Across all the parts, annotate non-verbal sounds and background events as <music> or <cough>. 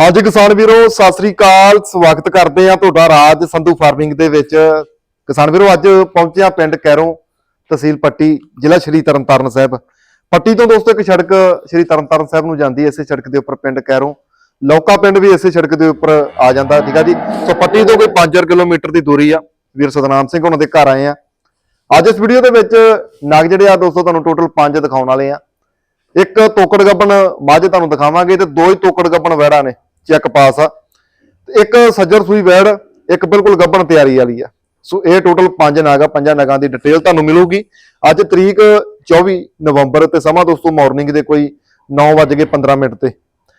ਹਾਂਜੀ ਕਿਸਾਨ ਵੀਰੋ, ਸਤਿ ਸ੍ਰੀ ਅਕਾਲ। ਸਵਾਗਤ ਕਰਦੇ ਆ ਤੁਹਾਡਾ ਰਾਜ ਸੰਧੂ ਫਾਰਮਿੰਗ ਦੇ ਵਿੱਚ। ਕਿਸਾਨ ਵੀਰੋ, ਅੱਜ ਪਹੁੰਚੇ ਆ ਪਿੰਡ ਕੈਰੋਂ ਤਹਿਸੀਲ ਪੱਟੀ, ਜ਼ਿਲ੍ਹਾ ਸ਼੍ਰੀ ਤਰਨਤਾਰਨ ਸਾਹਿਬ। ਪੱਟੀ ਤੋਂ ਦੋਸਤੋ, ਇੱਕ ਸੜਕ ਸ਼੍ਰੀ ਤਰਨਤਾਰਨ ਸਾਹਿਬ ਨੂੰ ਜਾਂਦੀ ਹੈ, ਇਸੇ ਸੜਕ ਦੇ ਉੱਪਰ ਪਿੰਡ ਕੈਰੋਂ। ਲੌਕਾ ਪਿੰਡ ਵੀ ਇਸੇ ਸੜਕ ਦੇ ਉੱਪਰ ਆ ਜਾਂਦਾ, ਠੀਕ ਆ ਜੀ? ਸੋ ਪੱਟੀ ਤੋਂ ਕੋਈ 5 ਕਿਲੋਮੀਟਰ ਦੀ ਦੂਰੀ ਆ। ਵੀਰ ਸਤਨਾਮ ਸਿੰਘ ਉਹਨਾਂ ਦੇ ਘਰ ਆਏ ਆ। ਅੱਜ ਇਸ ਵੀਡੀਓ ਦੇ ਵਿੱਚ ਨਗ ਜਿਹੜੇ ਆ ਦੋਸਤੋ, ਤੁਹਾਨੂੰ ਟੋਟਲ 5 ਦਿਖਾਉਣ ਵਾਲੇ ਆ। ਇੱਕ ਤੋਕੜ ਗੱਬਣ, ਮੱਝ ਤੁਹਾਨੂੰ ਦਿਖਾਵਾਂਗੇ ਤੇ ਦੋ ਹੀ ਤੋਕੜ ਗੱਬਣ ਵੈੜਾਂ ਨੇ। ਚੈੱਕ ਪਾਸ ਆ। ਇੱਕ ਸੱਜਰ ਸੂਈ ਵੈੜ ਇੱਕ ਬਿਲਕੁਲ ਗੱਬਣ ਤਿਆਰੀ ਵਾਲੀ ਆ। ਸੋ ਇਹ ਟੋਟਲ 5 ਨਾਗਾ ਪੰਜਾਂ ਨਗਾਂ ਦੀ ਡਿਟੇਲ ਤੁਹਾਨੂੰ ਮਿਲੂਗੀ। ਅੱਜ ਤਰੀਕ 24 ਨਵੰਬਰ ਤੇ ਸਮਾਂ ਦੋਸਤੋ ਮਾਰਨਿੰਗ ਦੇ ਕੋਈ 9:15 ਮਿੰਟ ਤੇ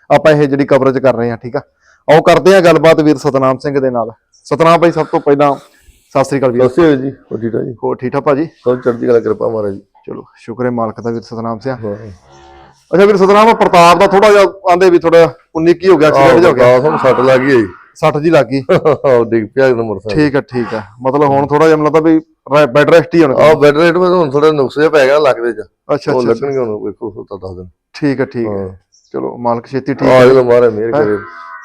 ਆਪਾਂ ਇਹ ਜਿਹੜੀ ਕਵਰੇਜ ਕਰ ਰਹੇ ਹਾਂ ਠੀਕ ਆ? ਆਓ ਕਰਦੇ ਹਾਂ ਗੱਲਬਾਤ ਵੀਰ ਸਤਨਾਮ ਸਿੰਘ ਦੇ ਨਾਲ। ਸਤਨਾਮ ਭਾਈ ਸਭ ਤੋਂ ਪਹਿਲਾਂ ਸਤਿ ਸ੍ਰੀ ਅਕਾਲ ਵੀਰ। ਦੱਸਿਓ ਜੀ। ਹੋ ਠੀਕ ਆ ਜੀ? ਹੋ ਠੀਕ ਠਾਕ ਭਾਜੀ? ਸਭ ਚੜ੍ਹਦੀ ਕਲਾ ਕਿਰਪਾ ਮਹਾਰਾਜ ਜੀ। ਚਲੋ ਸ਼ੁਕਰ ਹੈ ਮਾਲਕ ਦਾ ਵੀਰ ਸਤਨਾਮ ਸਿੰਘ ਅੱਛਾ ਵੀਰ ਸਤਨਾਮ ਪ੍ਰਤਾਪ ਦਾ ਥੋੜਾ ਜਿਹਾ ਆਂਦੇ ਵੀ ਥੋੜਾ 19 ਕੀ ਹੋ ਗਿਆ ਐਕਸੀਡੈਂਟ ਹੋ ਗਿਆ। ਆਹ ਸਾਨੂੰ ਸੱਟ ਲੱਗ ਗਈ। 60 ਜੀ ਲੱਗ ਗਈ। ਆਹ ਡਿੱਗ ਪਿਆ ਇਹਦਾ ਮੋਟਰਸਾਈਕਲ। ਠੀਕ ਹੈ ਠੀਕ ਹੈ ਮਤਲਬ ਹੁਣ ਥੋੜਾ ਜਿਹਾ ਮਤਲਬ ਵੀ ਬੈਡ ਰੈਸਟ ਹੀ ਹੋਣਾ ਆਹ ਬੈਡ ਰੇਟ ਵਿੱਚ ਹੁਣ ਥੋੜਾ ਨੁਕਸ ਜਿਹਾ ਪੈ ਗਿਆ ਲੱਕ ਦੇ ਚ ਅੱਛਾ ਉਹ ਅੱਛਾ। ਲੱਗਣਗੇ ਹੁਣ ਵੇਖੋ ਉਹ ਤਾਂ ਦੱਸ ਦਿਨ। ਠੀਕ ਹੈ ਠੀਕ ਹੈ। ਚਲੋ ਮਾਲਕ ਛੇਤੀ ਠੀਕ ਹੈ ਜਿਹੜਾ ਮਾਰੇ ਮੇਰ ਕਰੇ।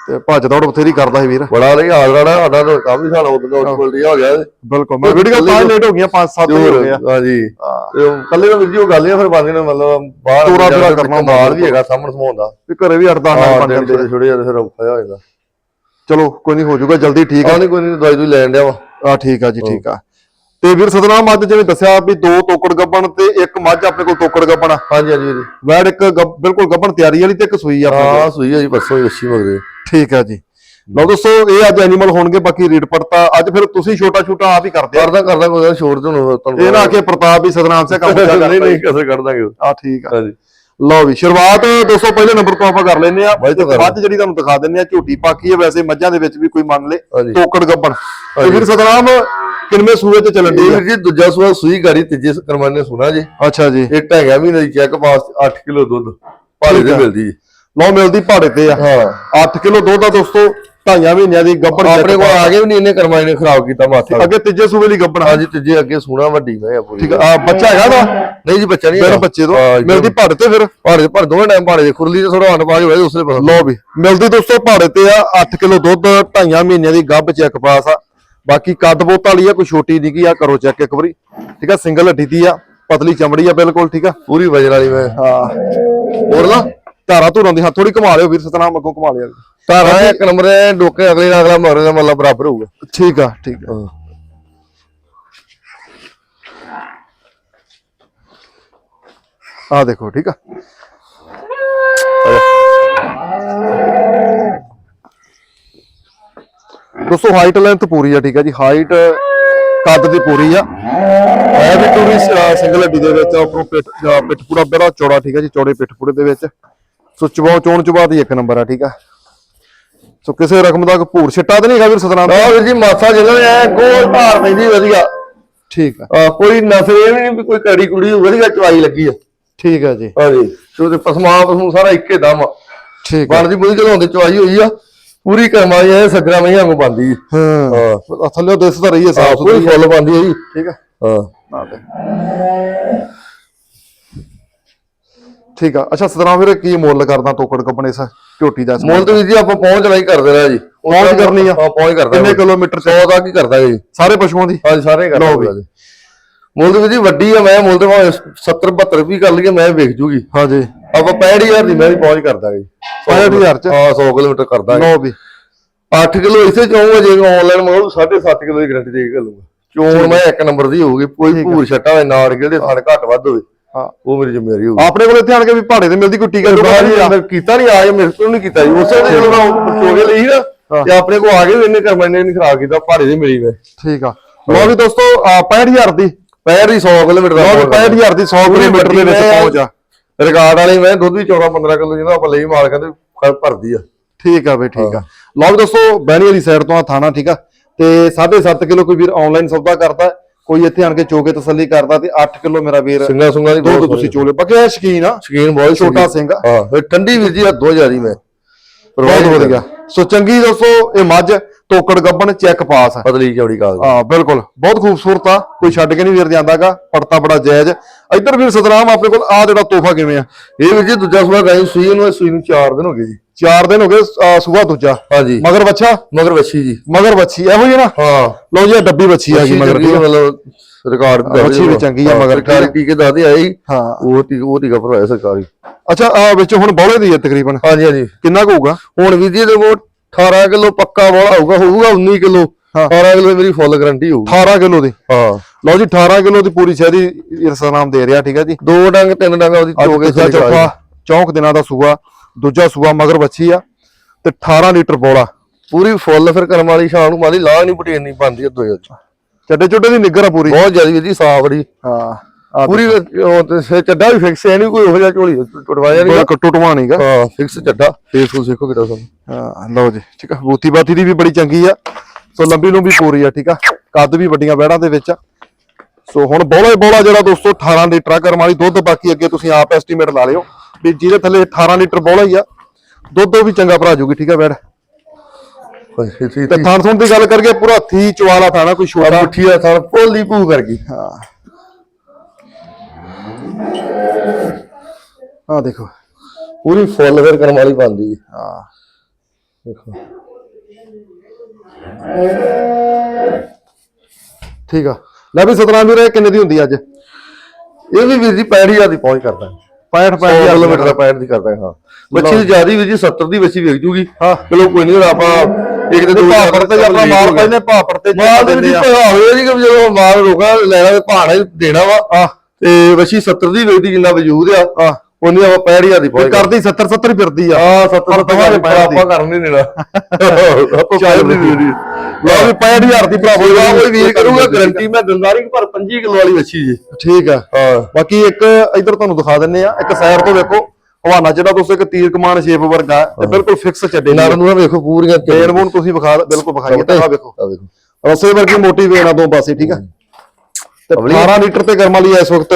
ਤੇ ਭੱਜ ਦੌੜ ਬਥੇਰੀ ਕਰਦਾ ਸੀ ਵੀਰ। ਬੜਾ ਨਹੀਂ ਆਦੜਾ ਸਾਡਾ ਤਾਂ ਕੰਮ ਹੀ ਸਾਡਾ ਉਦੋਂ ਹਸਪੀਟਲ ਹੋ। ਗਿਆ ਬਿਲਕੁਲ ਮੈਂ ਵੀਡੀਓ ਤਾਂ ਲੇਟ ਹੋ ਗਈਆਂ 5-7 ਹੋ ਗਏ ਆ। ਹਾਂ ਜੀ ਹਾਂ, ਤੇ ਕੱਲੇ ਦਾ ਵੀਡੀਓ ਗੱਲ ਹੀ ਫਿਰ ਬੰਦੇ ਨੇ ਮਤਲਬ ਬਾਹਰ ਤੋਰਾ ਫੇਰਾ ਕਰਨਾ ਮਾਲ ਵੀ ਹੈਗਾ ਸਾਹਮਣ ਸਮਾਉਣ ਦਾ। ਵੀ ਘਰੇ ਵੀ 8-10 ਨਾਲ ਬਣ ਜਾਂਦੇ ਛੋਟੇ ਜਿਹੇ ਫਿਰ ਔਖਾ ਹੋ ਜਾਂਦਾ। ਚਲੋ ਕੋਈ ਨਹੀਂ ਹੋ ਜਾਊਗਾ ਜਲਦੀ ਠੀਕ ਆ। ਨਹੀਂ ਕੋਈ ਨਹੀਂ ਦਵਾਈ ਦੂਈ ਲੈਣ ਡਿਆ ਵਾ। ਆ ਠੀਕ ਆ ਜੀ ਠੀਕ ਆ। ਤੇ ਵੀਰ ਸਤਨਾਮ ਅੱਜ ਜਿਵੇਂ ਦੱਸਿਆ ਵੀ ਦੋ ਤੋਕੜ ਗੱਬਣ ਤੇ ਇੱਕ ਮੱਝ ਆਪਣੇ ਕੋਲ ਤੋਕੜ ਗੱਬਣ ਹਾਂਜੀ ਹਾਂਜੀ ਵੀਰੇ। ਵੈੜ ਇੱਕ ਬਿਲਕੁਲ ਗੱਬਣ ਤਿਆਰੀ ਵਾਲੀ ਤੇ ਇੱਕ ਸੂਈ ਆਪਣੇ ਕੋਲ। ਹਾਂ ਸੂਈ ਆ ਜੀ ਪਰਸੋਂ ਹੀ ਅੱਛੀ ਮਗਰੇ। ਠੀਕ ਆ ਜੀ। ਲਓ ਦੋਸਤੋ ਇਹ ਅੱਜ ਐਨੀਮਲ ਹੋਣਗੇ ਬਾਕੀ ਰੇਟ ਪੜਤਾ। ਅੱਜ ਫਿਰ ਤੁਸੀਂ ਛੋਟਾ ਛੋਟਾ ਆਪ ਹੀ ਕਰਦੇ ਆ। ਕਰਦਾ ਕਰਦਾ ਕੋਈ ਛੋੜ ਤੁਹਾਨੂੰ ਇਹ ਨਾ ਕਿ ਪ੍ਰਤਾਪ ਵੀ ਸਤਨਾਮ ਸਿੰਘ ਕੰਮ ਨਹੀਂ <laughs> ਕਰਦਾ ਨਹੀਂ ਕਸਰ ਦਾਂਗੇ। ਆ ਠੀਕ ਆ। ਹਾਂਜੀ। ਲਓ ਵੀ ਸ਼ੁਰੂਆਤ ਦੋਸਤੋ ਪਹਿਲੇ ਨੰਬਰ ਤੋਂ ਆਪਾਂ ਕਰ ਲੈਨੇ ਆ ਤੋਂ ਕਰ ਮੱਝ ਜਿਹੜੀ ਤੁਹਾਨੂੰ ਦਿਖਾ ਦਿੰਨੇ ਆ ਝੋਟੀ ਪਾਕੀ ਹੈ ਵੈਸੇ ਮੱਝਾਂ ਦੇ ਵਿੱਚ ਵੀ ਕੋਈ ਮੰਨ ਲੇ ਤੋਕੜ ਗੱਬਣ। ਤੇ ਵੀਰ ਸਤਨਾਮ ਕਿੰਨਵੇਂ ਸੂਏ ਤੇ ਚੱਲਣ ਇਹ ਦੀ ਜੀ ਦੂਜਾ ਸੂਆ ਸੂਈ ਗਾੜੀ ਤੀਜੇ ਕਰਮਾਨੇ ਸੁਣਾ ਜੀ। ਅੱਛਾ ਜੀ। ਇੱਕ ਢਾਈਆਂ ਮਹੀਨੇ ਦੀ ਚੈੱਕ ਪਾਸ 8 ਕਿਲੋ ਦੁੱਧ ਦੇ ਆ। ਮਿਲਦੀ ਜੀ। ਲਓ ਮਿਲਦੀ ਪਹਾੜੇ ਤੇ ਆ। ਹਾਂ। 8 ਕਿਲੋ ਦੁੱਧ ਆ ਦੋਸਤੋ। ਢਾਈਆਂ ਮਹੀਨਿਆਂ ਦੀ ਗੱਬਣ ਆਪਣੇ ਕੋਲ ਆ ਕੇ ਵੀ ਨਹੀਂ ਇਹਨੇ ਕਰਮਾਈ ਨੇ ਖਰਾਬ ਕੀਤਾ ਮਾਥਾ ਅੱਗੇ ਤੀਜੇ ਸੂਏ ਲਈ ਗੱਬਣ ਹਾਂਜੀ ਤੀਜੇ ਅੱਗੇ ਸੁਣਾ ਵੱਡੀ ਮੈਂ ਆ ਪੂਰੀ। ਠੀਕ ਆ ਬੱਚਾ ਹੈਗਾ ਦਾ ਨਹੀਂ ਜੀ ਬੱਚਾ ਨਹੀਂ ਮੇਰੇ। ਬੱਚੇ ਤੋਂ ਮਿਲਦੀ ਪਹਾੜੇ ਤੇ ਫਿਰ। ਭਾੜੇ ਪਰ ਦੋਵੇਂ ਟਾਈਮ ਭਾੜੇ ਦੇ ਖੁਰਲੀ ਤੇ ਥੋੜਾ ਅੰਨ ਪਾ ਕੇ ਹੋਏ ਉਸਲੇ ਪਸੰਦ ਲਓ ਵੀ ਮਿਲਦੀ ਦੋਸਤੋ ਪਹਾੜੇ ਤੇ ਆ 8 ਕਿਲੋ ਦੁੱਧ ਢਾਈਆਂ ਮਹੀਨਿਆਂ ਦੀ ਗੱਭ ਚੈੱਕ ਪਾਸ ਆ। ਬਾਕੀ ਕੱਦ ਬੋਤ ਵਾਲੀ ਆ ਕੋਈ ਛੋਟੀ ਨਹੀਂ ਕੀ ਆ ਕਰੋ ਚੈੱਕ ਇੱਕ ਵਾਰੀ। ਠੀਕ ਆ ਸਿੰਗਲ ਹੱਡੀ ਦੀ ਆ ਪਤਲੀ ਚਮੜੀ ਆ ਬਿਲਕੁਲ ਠੀਕ ਆ। ਪੂਰੀ ਵਜਨ ਵਾਲੀ ਮੈਂ। ਹਾਂ। ਹੋਰ ਨਾ ਧਾਰਾ ਧੂਰਾਂ ਦੀ ਹਾਂ ਥੋੜੀ ਘੁਮਾ ਲਿਓ ਵੀਰ ਸਤਨਾਮ ਅੱਗੋਂ ਘੁਮਾ ਲਿਓ ਧਾਰਾ ਇੱਕ ਨੰਬਰ ਹੈ ਡੋਕੇ ਅਗਲੇ ਨਾਲ ਅਗਲਾ ਮਗਰ ਦਾ ਮਤਲਬ ਬਰਾਬਰ ਹੋਊਗਾ। ਠੀਕ ਆ ਠੀਕ ਆ। ਆ ਦੇਖੋ ਠੀਕ ਆ। ਦੋਸਤੋ ਹਾਈਟ ਲੈਂਥ ਪੂਰੀ ਆ ਠੀਕ ਆ ਜੀ। ਹਾਈਟ ਕੱਦ ਦੀ ਪੂਰੀ ਆ। ਹੈ ਵੀ ਪੂਰੀ ਸਿੰਗਲ ਹੱਡੀ ਦੇ ਵਿੱਚ ਉੱਪਰੋਂ ਪਿੱਠ ਪਿੱਠ ਪੂਰਾ ਬੜਾ ਚੌੜਾ ਠੀਕ ਆ ਜੀ ਚੌੜੇ ਪਿੱਠ ਪੂਰੇ ਦੇ ਵਿੱਚ। ਸੋ ਚਬਾਉ ਚੋਣ ਚਬਾ ਦੀ ਇੱਕ ਨੰਬਰ ਆ ਠੀਕ ਆ। ਸੋ ਕਿਸੇ ਰਕਮ ਦਾ ਭੂਰ ਛਿੱਟਾ ਤੇ ਨਹੀਂ ਹੈਗਾ ਵੀਰ ਸਤਨਾਮ? ਆ ਵੀਰ ਜੀ ਮਾਸਾ ਜਿਹੜਾ ਐ ਗੋਲ ਧਾਰ ਪੈਂਦੀ ਵਧੀਆ। ਠੀਕ ਆ। ਕੋਈ ਇਹ ਵੀ ਨਹੀਂ ਕੋਈ ਕੜੀ ਕੁੜੀ ਵਧੀਆ ਚਵਾਈ ਲੱਗੀ ਆ। ਠੀਕ ਆ ਜੀ। ਹਾਂਜੀ ਸੋ ਤੇ ਪਸਮਾ ਪਸਮੂ ਸਾਰਾ ਇੱਕੇ ਦਮ ਆ। ਠੀਕ ਆ। ਬਣਦੀ ਬੁੱਧੀ ਜਦੋਂ ਹੁੰਦੇ ਚਵਾਈ ਹੋਈ ਆ। ਪੂਰੀ ਕਰਮਾਈ ਐ ਸੱਜਣਾ ਮਈਆਂ ਨੂੰ ਬੰਦੀ ਹਾਂ। ਹਾਂ। ਥੱਲੇ ਦਿਸ ਤਾਂ ਰਹੀ ਹੈ ਆ ਸਾਫ਼ ਪੂਰੀ ਸੁਥਰੀ। ਫੁੱਲ ਬੰਦੀ ਆ ਜੀ। ਠੀਕ ਆ। ਹਾਂ। ਨਾ ਤੇ ਠੀਕ ਆ। ਅੱਛਾ ਸਤਨਾਮ ਵੀਰੇ ਕੀ ਮੁੱਲ ਕਰਦਾ ਤੋਕੜ ਕੱਪਣੇ ਇਸ ਝੋਟੀ ਦਾ ਮੁੱਲ ਤੇ ਵੀਰ ਜੀ ਆਪਾਂ ਪਹੁੰਚ ਨਹੀਂ ਕਰਦੇ ਰਿਹਾ ਜੀ। ਪਹੁੰਚ ਕਰਨੀ ਆ? ਹਾਂ ਪਹੁੰਚ ਕਰਦਾ ਕਿੰਨੇ ਕਿਲੋਮੀਟਰ ਚ? 100 ਤੱਕ ਹੀ ਕਰਦਾ ਜੀ। ਸਾਰੇ ਪਸ਼ੂਆਂ ਦੀ? ਹਾਂਜੀ ਸਾਰੇ ਕਰਦਾ। ਜੀ ਮੁੱਲ ਤੇ ਵੀਰ ਜੀ ਵੱਡੀ ਆ ਮੈਂ ਮੁੱਲ ਤੇ ਭਾਵੇਂ 70 72 ਵੀ ਕਰ ਲਈਏ ਮੈਂ ਵੇਖ ਜੂਗੀ। ਹਾਂਜੀ। ਆਪਾਂ 65000 ਦੀ ਮੈਂ ਵੀ ਪਹੁੰਚ ਕਰਦਾ ਜੀ। 65000 ਚ? ਹਾਂ 100 ਕਿਲੋਮੀਟਰ ਕਰਦਾ ਲਓ ਵੀ। 8 ਕਿਲੋ ਇਸੇ ਚਾਹੂੰਗਾ ਜੇ ਆਨਲਾਈਨ ਮੰਗਾਉ 7.5 ਕਿਲੋ ਦੀ ਗਾਰੰਟੀ ਦੇ ਕੇ ਘੱਲੂਗਾ। ਚੋਣ ਮੈਂ ਇੱਕ ਨੰਬਰ ਦੀ ਹੋਊਗੀ ਕੋਈ ਭੂਰ ਛੱਟਾ ਹੋਵੇ ਨਾੜ ਜਿਹੜੇ ਥਣ ਘੱਟ ਵੱਧ ਹੋਵੇ। ਹਾਂ ਉਹ ਮੇਰੀ ਜ਼ਿੰਮੇਵਾਰੀ ਹੋਊਗੀ। ਆਪਣੇ ਕੋਲ ਇੱਥੇ ਆਣ ਕੇ ਵੀ ਪਹਾੜੇ ਤੇ ਮਿਲਦੀ ਕੋਈ ਟੀਕਾ ਬਾਹਰ ਕੀਤਾ ਨਹੀਂ ਆਏ ਮੇਰੇ ਕੋਲ ਨਹੀਂ ਕੀਤਾ ਜੀ। ਉਸੇ ਵੇਲੇ ਜਦੋਂ ਮੈਂ ਚੋਗੇ ਲਈ ਨਾ ਤੇ ਆਪਣੇ ਕੋਲ ਆ ਗਏ ਵੀ ਇਹਨੇ ਕਰਮਾਈ ਨੇ ਨਹੀਂ ਖਰਾਬ ਕੀਤਾ ਭਾੜੇ ਦੀ ਮਿਲੀ ਮੈਂ। ਠੀਕ ਆ। ਲਓ ਵੀ ਦੋਸਤੋ ਆਹ 65000 ਦੀ। ਪੈਰ ਹੀ 100 ਕਿਲੋਮੀਟਰ ਦਾ ਲਓ ਵੀ 65000 ਦੀ 100 ਕਿਲੋਮੀਟਰ ਦੇ ਵਿੱਚ ਪਹੁੰਚ ਆ। ਰਿਕਾਰਡ ਵਾਲੀ ਮੈਂ ਦੁੱਧ ਵੀ 14 15 ਕਿਲੋ ਜਿਹਦਾ ਆਪਾਂ ਲਈ ਮਾਲ ਕਹਿੰਦੇ ਭਰਦੀ ਆ। ਠੀਕ ਆ ਬਈ ਠੀਕ ਆ। ਲਓ ਵੀ ਦੋਸਤੋ ਬੈਣੀ ਵਾਲੀ ਸਾਈਡ ਤੋਂ ਆ ਥਾਣਾ ਠੀਕ ਆ। ਤੇ 7.5 ਕਿਲੋ ਕੋਈ ਵੀਰ ਆਨਲਾਈਨ ਸੌਦਾ ਕਰਦਾ। ਕੋਈ ਇੱਥੇ ਆਣ ਕੇ ਚੋਕੇ ਤਸੱਲੀ ਕਰਦਾ ਤੇ 8 ਕਿਲੋ ਮੇਰਾ ਵੀਰ ਸਿੰਘਾ ਸੁੰਗਾ ਦੀ ਦੁੱਧ ਤੁਸੀਂ ਚੋਲੇ। ਬਾਕੀ ਇਹ ਸ਼ਕੀਨ ਆ। ਸ਼ਕੀਨ ਬਹੁਤ ਛੋਟਾ ਸਿੰਘ ਆ। ਹਾਂ ਫਿਰ ਠੰਡੀ ਵੀਰ ਜੀ ਆ 2000 ਹੀ ਮੈਂ। ਬਹੁਤ ਵਧੀਆ। ਸੋ ਚੰਗੀ ਦੋਸਤੋ ਇਹ ਮੱਝ ਤੋਕੜ ਗੱਬਣ ਚੈੱਕ ਪਾਸ ਪਤਲੀ ਚੌੜੀ ਕਾਗਜ਼ ਹਾਂ ਬਿਲਕੁਲ। ਬਹੁਤ ਖੂਬਸੂਰਤ ਆ। ਕੋਈ ਛੱਡ ਕੇ ਨਹੀਂ ਵੀਰ ਜਾਂਦਾਗਾ। ਪੜਤਾ ਬੜਾ ਜਾਇਜ਼। ਇੱਧਰ ਵੀਰ ਸਤਨਾਮ ਆਪਣੇ ਕੋਲ ਆ ਜਿਹੜਾ ਤੋਹਫਾ ਕਿਵੇਂ ਆ? ਇਹ ਵੀਰ ਜੀ ਦੂਜਾ ਸੂਆ ਗਾਈ ਸੂਈ ਨੂੰ ਸੂਈ ਨੂੰ 4 ਦਿਨ ਹੋ ਗਏ ਜੀ। 4 ਦਿਨ ਹੋ ਗਏ ਸੂਆ ਦੂਜਾ। ਹਾਂਜੀ। ਮਗਰ ਬੱਚਾ ਮਗਰ ਵੱਛੀ ਜੀ। ਮਗਰ ਬੱਚੀ ਇਹੋ ਹੀ ਹੈ ਨਾ? ਹਾਂ। ਲਓ ਜੀ ਇਹ ਡੱਬੀ ਬੱਚੀ ਆ ਗਈ ਮਗਰ ਚੰਗੀ ਮਤਲਬ ਰਿਕਾਰਡ ਹਾਂ, ਵੱਛੀ ਵੀ ਚੰਗੀ ਆ ਮਗਰ। ਸਰਕਾਰੀ ਟੀਕੇ ਦੱਸਦੇ ਆਈ ਹਾਂ। ਉਹ ਟੀ ਉਹ ਟੀਕਾ ਭਰਵਾਇਆ ਸਰਕਾਰੀ। ਅੱਛਾ ਆ ਵਿੱਚ ਹੁਣ ਬੌਲੇ ਦੀ ਹੈ ਤਕਰੀਬਨ। ਹਾਂਜੀ ਹਾਂਜੀ। ਕਿੰਨਾ ਕੁ ਹੋਊਗਾ? ਹੁਣ ਵੀ ਜੀ ਇਹਦੇ ਕੋਲ 18 ਕਿਲੋ ਪੱਕਾ ਵਾਲਾ ਹੋਊਗਾ ਹੋਊਗਾ 19 ਕਿਲੋ। ਹਾਂ। 18 ਕਿਲੋ ਮੇਰੀ ਫੁੱਲ ਗਾਰੰਟੀ ਹੋਊਗੀ। 18 ਕਿਲੋ ਦੀ? ਹਾਂ। ਲਓ ਜੀ 18 ਕਿਲੋ ਦੀ ਪੂਰੀ ਸ਼ਹਿਰੀ ਇਰਸਾ ਨਾਮ ਦੇ ਰਿਹਾ ਠੀਕ ਹੈ ਜੀ? ਦੋ ਡੰਗ ਤਿੰਨ ਡੰਗ ਉਹਦੀ ਤੀਜਾ ਚੌਥਾ ਚੌਂਕ ਦਿਨਾਂ ਦਾ ਸੂਆ। ਦੂਜਾ ਸੂਆ ਮਗਰ ਬੱਚੀ ਆ ਤੇ 18 ਲੀਟਰ ਬੋਲਾ। ਪੂਰੀ ਫੁੱਲ ਫਿਰ ਕਰਮ ਵਾਲੀ ਸ਼ਾਨ ਨੂੰ ਮਾਦੀ ਲਾਹ ਨਹੀਂ ਪਟੇਨ ਨਹੀਂ ਬੰਦੀ ਦੋ ਚੱਡੇ ਚੁੱਡੇ ਦੀ ਨਿੱਗਰ ਆ ਪੂਰੀ। ਬਹੁਤ ਜ਼ਿਆਦਾ ਜੀ ਸਾਫ਼ ਬੜੀ ਹਾਂ ਪੂਰੀ ਚੱਡਾ ਵੀ ਫਿਕਸ ਹੈ ਨਹੀਂ ਕੋਈ ਉਹੋ ਜਿਹਾ ਝੋਲੀ ਟੁੱਟਵਾਇਆ ਨਹੀਂ ਕੋਈ ਟੁੱਟਵਾ ਨਹੀਂਗਾ ਹਾਂ ਫਿਕਸ ਚੱਡਾ। ਫੇਸ ਫੂਸ ਦੇਖੋ ਕਿਦਾਂ ਸਾਨੂੰ ਹਾਂ। ਲਓ ਜੀ ਠੀਕ ਆ। ਬੂਤੀ ਬਾਤੀ ਦੀ ਵੀ ਬੜੀ ਚੰਗੀ ਆ। ਸੋ ਲੰਬੀ ਲੰਬੀ ਪੂਰੀ ਆ ਠੀਕ ਆ। ਕੱਦ ਵੀ ਵੱਡੀਆਂ ਬੈੜਾਂ ਦੇ ਵਿੱਚ ਆ। ਸੋ ਹੁਣ ਬੋਲਾ ਬੋਲਾ ਜਿਹੜਾ ਦੋਸਤੋ 18 ਲੀਟਰ ਕਰਮ ਵਾਲੀ ਦੁੱਧ ਬਾਕੀ ਅੱਗੇ ਤੁਸੀਂ ਆਪ ਐਸਟੀਮੇਟ ਲਾ ਲਿਓ। ਵੀ ਜਿਹਦੇ ਥੱਲੇ 18 ਲੀਟਰ ਬੋਲਾ ਹੀ ਆ ਦੁੱਧ ਉਹ ਵੀ ਚੰਗਾ ਭਰਾ ਜੂਗੀ ਠੀਕ ਆ ਬੈੜ ਤੇ ਥਾਣ ਥੁਣ ਦੀ ਗੱਲ ਕਰਕੇ ਪੂਰਾ ਥੀ ਚਵਾਲਾ ਥਾਣਾ ਕੋਈ ਛੋਟਾ। ਮੁੱਠੀ ਆ ਥਾਂ ਭੋਲੀ ਭੂ ਕਰ ਗਈ ਹਾਂ। ਆ ਦੇਖੋ ਪੂਰੀ ਫੁੱਲ ਫਿਰ ਕਰਮ ਵਾਲੀ ਬੰਦੀ ਹਾਂ। ਦੇਖੋ। ਠੀਕ ਆ। ਲੈ ਵੀ ਸਤਨਾਮ ਵੀਰੇ ਕਿੰਨੇ ਦੀ ਹੁੰਦੀ ਅੱਜ? ਇਹ ਵੀ ਵੀਰ ਜੀ 65000 ਦੀ ਪਹੁੰਚ ਕਰਦਾ। 65 5 65 ਕਿਲੋਮੀਟਰ ਦਾ 65 ਦੀ ਕਰਦਾ ਹਾਂ। ਬੱਚੀ ਦੀ ਜਿਆਦੀ ਵੀਰ ਜੀ 70 ਦੀ ਬੱਚੀ ਵੇਚ ਜੂਗੀ। ਹਾਂ। ਚਲੋ ਕੋਈ ਨਹੀਂ ਆਪਾਂ ਇੱਕ ਤੇ ਦੋ ਭਾਪੜ ਤੇ ਆਪਣਾ ਮਾਲ ਪੈਨੇ ਭਾਪੜ ਤੇ ਮਾਲ ਦੇ ਵਿੱਚ ਭਰਾ ਹੋਇਆ ਜੀ ਕਿ ਜਦੋਂ ਮਾਲ ਰੋਕਾ ਲੈਣਾ ਤੇ ਭਾਣਾ ਹੀ ਦੇਣਾ ਵਾ। ਆ ਤੇ ਬੱਚੀ 70 ਦੀ ਵੇਚਦੀ ਜਿੰਨਾ ਵਜੂਦ ਆ। ਆ ਉਹਨੇ ਆਪਾਂ 65000 ਦੀ ਪਹੁੰਚ ਕਰਦੀ 70 70 ਹੀ ਫਿਰਦੀ ਆ। ਹਾਂ 70 ਪਰ ਰੁਪਏ ਦੋਵਾਂ ਦੇ ਆਪਾਂ ਕਰਨ ਨਹੀਂ ਦੇਣਾ। ਆਪਾਂ ਚੱਲ ਨਹੀਂ ਦੇਣੀ। ਲਓ ਵੀ 65000 ਦੀ ਭਰਾ ਕੋਈ ਕੋਈ ਵੀਰ ਕਰੂਗਾ ਗਾਰੰਟੀ ਮੈਂ ਦਿੰਦਾ ਨਹੀਂ ਪਰ 25 ਕਿਲੋ ਵਾਲੀ ਬੱਚੀ ਜੀ। ਠੀਕ ਆ। ਹਾਂ। ਬਾਕੀ ਇੱਕ ਇਧਰ ਤੁਹਾਨੂੰ ਦਿਖਾ ਦਿੰਨੇ ਆ। ਇੱਕ ਸਾਈਡ ਤੋਂ ਵੇਖੋ ਹਵਾਨਾ ਜਿਹੜਾ ਦੋਸਤੋ ਇੱਕ ਤੀਰ ਕਮਾਨ ਸ਼ੇਪ ਵਰਗਾ ਤੇ ਬਿਲਕੁਲ ਫਿਕਸ ਚੱਡੇ ਨਰ ਨੂੰ ਵੇਖੋ ਪੂਰੀਆਂ ਪੇੜ ਮੂਨ ਤੁਸੀਂ ਵਿਖਾ ਬਿਲਕੁਲ ਵਿਖਾਈਏ ਤਾਂ ਵੇਖੋ। ਆ ਵੇਖੋ। ਰਸੇ ਵਰਗੀ ਮੋਟੀ ਵੇਣਾ ਦੋ ਪਾਸੇ ਠੀਕ ਆ। ਤੇ 18 ਲੀਟਰ ਤੇ ਗਰਮ ਵਾਲੀ ਇਸ ਵਕਤ